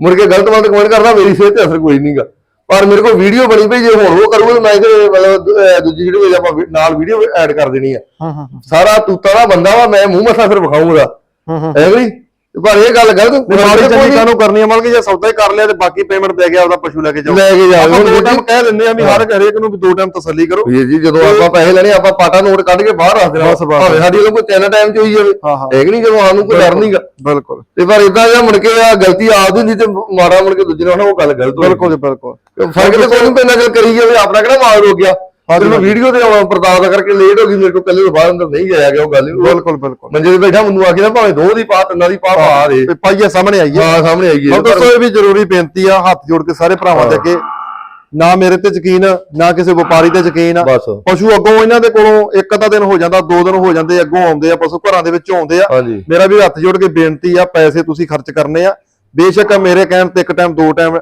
ਮੁੜ ਕੇ ਗਲਤ ਮਲਤ ਕਮੈਂਟ ਕਰਦਾ ਮੇਰੀ ਸਿਹਤ ਤੇ ਅਸਰ ਕੋਈ ਨਹੀਂਗਾ ਪਰ ਮੇਰੇ ਕੋਲ ਵੀਡੀਓ ਬਣੀ ਪਈ ਜੇ ਹੁਣ ਉਹ ਕਰੂਗਾ ਮੈਂ ਤੇ ਮਤਲਬ ਦੂਜੀ ਵਿੱਚ ਆਪਾਂ ਨਾਲ ਵੀਡੀਓ ਐਡ ਕਰ ਦੇਣੀ ਆ। ਹੂੰ ਹੂੰ ਸਾਰਾ ਤੂਤਾ ਦਾ ਬੰਦਾ ਵਾ ਮੈਂ ਮੂੰਹ ਮੱਥਾ ਫਿਰ ਵਿਖਾਉਂਗਾ ਹੂੰ ਹੂੰ। ਹੈ ਨਹੀਂ? ਪਰ ਇਹ ਗੱਲ ਗਲਤ ਮਾੜੀ ਚੰਗੀ ਕਾਨੂੰ ਕਰਨੀ ਹੈ ਮਤਲਬ ਕਿ ਜੇ ਸੌਦਾ ਹੀ ਕਰ ਲਿਆ ਤੇ ਬਾਕੀ ਪੇਮੈਂਟ ਦੇ ਗਿਆ ਉਹਦਾ ਪਸ਼ੂ ਲੈ ਕੇ ਜਾਓ। ਲੈ ਕੇ ਜਾਓ ਆਪਾਂ ਹੁਣ ਦੋ ਟਾਈਮ ਕਹਿ ਦਿੰਦੇ ਆ ਵੀ ਹਰ ਹਰੇਕ ਨੂੰ ਵੀ ਦੋ ਟਾਈਮ ਤਸੱਲੀ ਕਰੋ। ਵੀਰ ਜੀ ਜਦੋਂ ਆਪਾਂ ਪੈਸੇ ਲੈਣੇ ਆਪਾਂ ਪਾਟਾ ਨੋਟ ਕੱਢ ਕੇ ਬਾਹਰ ਰੱਖ ਦੇਣਾ। ਭਾਵੇਂ ਸਾਡੀ ਵੱਲੋਂ ਕੋਈ ਤਿੰਨ ਟਾਈਮ ਚ ਹੋਈ ਜਾਵੇ। ਹਾਂ, ਹਾਂ। ਹੈ ਕਿ ਨਹੀਂ ਜਦੋਂ ਸਾਨੂੰ ਕੋਈ ਡਰ ਨਹੀਂਗਾ। ਬਿਲਕੁਲ। ਤੇ ਪਰ ਇਦਾਂ ਜਾਂ ਮੁੜ ਕੇ ਆ ਗਲਤੀ ਆਪਦੀ ਹੁੰਦੀ ਤੇ ਮਾੜਾ ਮੁੜ ਕੇ ਦੂਜੇ ਨਾਲ ਉਹ ਗੱਲ ਗਲਤ ਹੋਈ ਬਿਲਕੁਲ ਬਿਲਕੁਲ। ਫ਼ਰਕ ਤੇ ਕੋਈ ਨਹੀਂ ਪੈਂਦਾ ਗੱਲ ਕਰੀ ਜਾਵੇ ਆਪਣਾ ਕਿਹੜਾ ਮਾਲ ਰੋ ਗਿਆ? ਹਾਂਜੀ, ਮੈਂ ਵੀਡੀਓ ਤੇ ਆਉਣਾ ਪਰਦਾਦ ਕਰਕੇ ਲੇਟ ਹੋ ਗਈ ਮੇਰੇ ਕੋਲ ਕੱਲੇ ਤੋਂ ਬਾਹਰ ਅੰਦਰ ਨਹੀਂ ਜਾਇਆ ਗਿਆ ਉਹ ਗੱਲ। ਬਿਲਕੁਲ ਬਿਲਕੁਲ। ਮੰਜੇ ਤੇ ਬੈਠਾ ਮੈਨੂੰ ਆਖੀ ਨਾ ਭਾਵੇਂ ਦੋ ਦੀ ਪਾ ਤਿੰਨਾਂ ਦੀ ਪਾ ਪਾ ਦੇ। ਤੇ ਪਾਈਏ ਸਾਹਮਣੇ ਆਈਏ ਹਾਂ। ਸਾਹਮਣੇ ਆਈਏ ਹੁਣ ਦੋਸਤੋ ਇਹ ਵੀ ਜ਼ਰੂਰੀ ਬੇਨਤੀ ਆ ਹੱਥ ਜੋੜ ਕੇ ਸਾਰੇ ਭਰਾਵਾਂ ਦੇ ਅੱਗੇ। ਨਾ ਮੇਰੇ ਤੇ ਯਕੀਨ ਨਾ ਕਿਸੇ ਵਪਾਰੀ ਤੇ ਯਕੀਨ। ਆ ਪਸ਼ੂ ਅੱਗੋਂ ਇਹਨਾਂ ਦੇ ਕੋਲੋਂ ਇੱਕ ਅੱਧਾ ਦਿਨ ਹੋ ਜਾਂਦਾ ਦੋ ਦਿਨ ਹੋ ਜਾਂਦੇ ਅੱਗੋਂ ਆਉਂਦੇ ਆ ਪਸ਼ੂ ਘਰਾਂ ਦੇ ਵਿੱਚ ਆਉਂਦੇ ਆ। ਮੇਰਾ ਵੀ ਹੱਥ ਜੋੜ ਕੇ ਬੇਨਤੀ ਆ ਪੈਸੇ ਤੁਸੀਂ ਖਰਚ ਕਰਨੇ ਆ। ਬੇਸ਼ੱਕ ਮੇਰੇ ਕਹਿਣ ਤੇ ਇੱਕ ਟਾਈਮ ਦੋ ਟਾਈਮ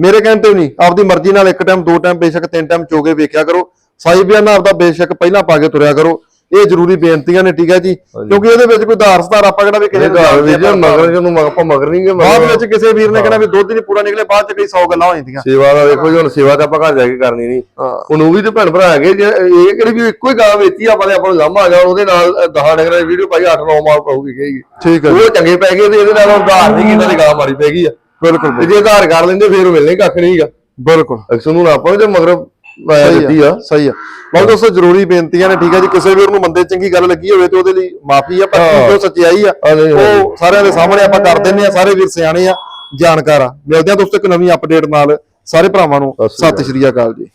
ਮੇਰੇ ਕਹਿਣ ਤੇ ਨਹੀਂ ਆਪਦੀ ਮਰਜ਼ੀ ਨਾਲ ਇੱਕ ਟਾਈਮ ਦੋ ਟਾਈਮ ਬੇਸ਼ੱਕ ਤਿੰਨ ਟਾਈਮ ਚੋਗੇ ਵੇਖਿਆ ਕਰੋ। ਸਾਈ ਬਿਆਨਾ ਆਪਦਾ ਬੇਸ਼ੱਕ ਪਹਿਲਾਂ ਪਾ ਕੇ ਤੁਰਿਆ ਕਰੋ। ਇਹ ਜ਼ਰੂਰੀ ਬੇਨਤੀਆਂ ਨੇ ਠੀਕ ਹੈ ਜੀ? ਕਿਉਂਕਿ ਇਹਦੇ ਵਿੱਚ ਕੋਈ ਧਾਰ ਸਧਾਰ ਆਪਾਂ ਕਿਹੜਾ ਵੀ ਕਿਸੇ ਨੂੰ ਵਿੱਚ ਆ, ਮਗਰ ਜਿਹਨੂੰ ਆਪਾਂ ਮਗਰ ਨਹੀਂ ਗਏ ਬਾਅਦ ਵਿੱਚ ਕਿਸੇ ਵੀਰ ਨੇ ਕਹਿਣਾ ਵੀ ਦੁੱਧ ਨਹੀਂ ਪੂਰਾ ਨਿਕਲੇ ਬਾਅਦ ਚ ਕਈ 100 ਗੱਲਾਂ ਹੋ ਜਾਂਦੀਆਂ। ਸੇਵਾ ਦਾ ਦੇਖੋ ਜੀ ਹੁਣ ਸੇਵਾ ਤਾਂ ਆਪਾਂ ਘਰ ਜਾ ਕੇ ਕਰਨੀ ਨਹੀਂ। ਹੁਣ ਉਹ ਵੀ ਤੇ ਭੈਣ ਭਰਾ ਹੈਗੇ ਜੇ ਇਹ ਕਿਹੜੀ ਵੀ ਇੱਕੋ ਹੀ ਗਾਂ ਵੇਚੀ ਆਪਾਂ ਨੇ ਆਪਾਂ ਨੂੰ ਲਾਮਾ ਆ ਗਿਆ ਉਹਦੇ ਨਾਲ 10 ਡੰਗਰਾਂ ਦੀ ਵੀਡੀਓ ਪਾਈ 8 9 ਮਾਲ ਪਾਉਗੀ ਕਹੇਗੀ ਠੀਕ ਹੈ ਜੀ। ਉਹ ਚੰਗੇ ਪੈ ਗਏ ਤੇ ਇਹਦੇ ਨਾਲ ਉਧਾਰ ਨਹੀਂ ਕੀਤਾ ਤੇ ਗਾਂ ਮਾਰੀ ਪੈ ਗਈ ਆ। ਬਿਲਕੁਲ ਤੇ ਜੇ ਉਧਾਰ ਕਰ ਲੈਂਦੇ ਫੇਰ ਮਿਲਣੇ ਕੱਖ ਨਹੀਂਗਾ ਬਿਲਕੁਲ। ਅਕਸਰ ਨੂੰ ਆਪਾਂ ਵੀ ਤੇ ਮਗਰ ਦਿੱਤੀ ਆ ਆ। ਸਹੀ ਆ। ਬਹੁਤ ਦੋਸਤੋ ਜ਼ਰੂਰੀ ਬੇਨਤੀਆਂ ਨੇ ਠੀਕ ਹੈ ਜੀ। ਕਿਸੇ ਵੀਰ ਨੂੰ ਮੰਦੇ ਚੰਗੀ ਗੱਲ ਲੱਗੀ ਹੋਵੇ ਤੇ ਉਹਦੇ ਲਈ ਮਾਫੀ ਆ ਪਰ। ਜੋ ਸੱਚਾਈ ਆ ਆ। ਉਹ ਸਾਰਿਆਂ ਦੇ ਸਾਹਮਣੇ ਆਪਾਂ ਕਰ ਦਿੰਨੇ ਆ ਸਾਰੇ ਵੀਰ ਸਿਆਣੇ ਆ ਜਾਣਕਾਰ ਆ। ਮਿਲਦੇ ਆ ਦੋਸਤੋ ਇੱਕ ਨਵੀਂ ਅਪਡੇਟ ਨਾਲ। ਸਾਰੇ ਭਰਾਵਾਂ ਨੂੰ ਸਤਿ ਸ਼੍ਰੀ ਅਕਾਲ ਜੀ।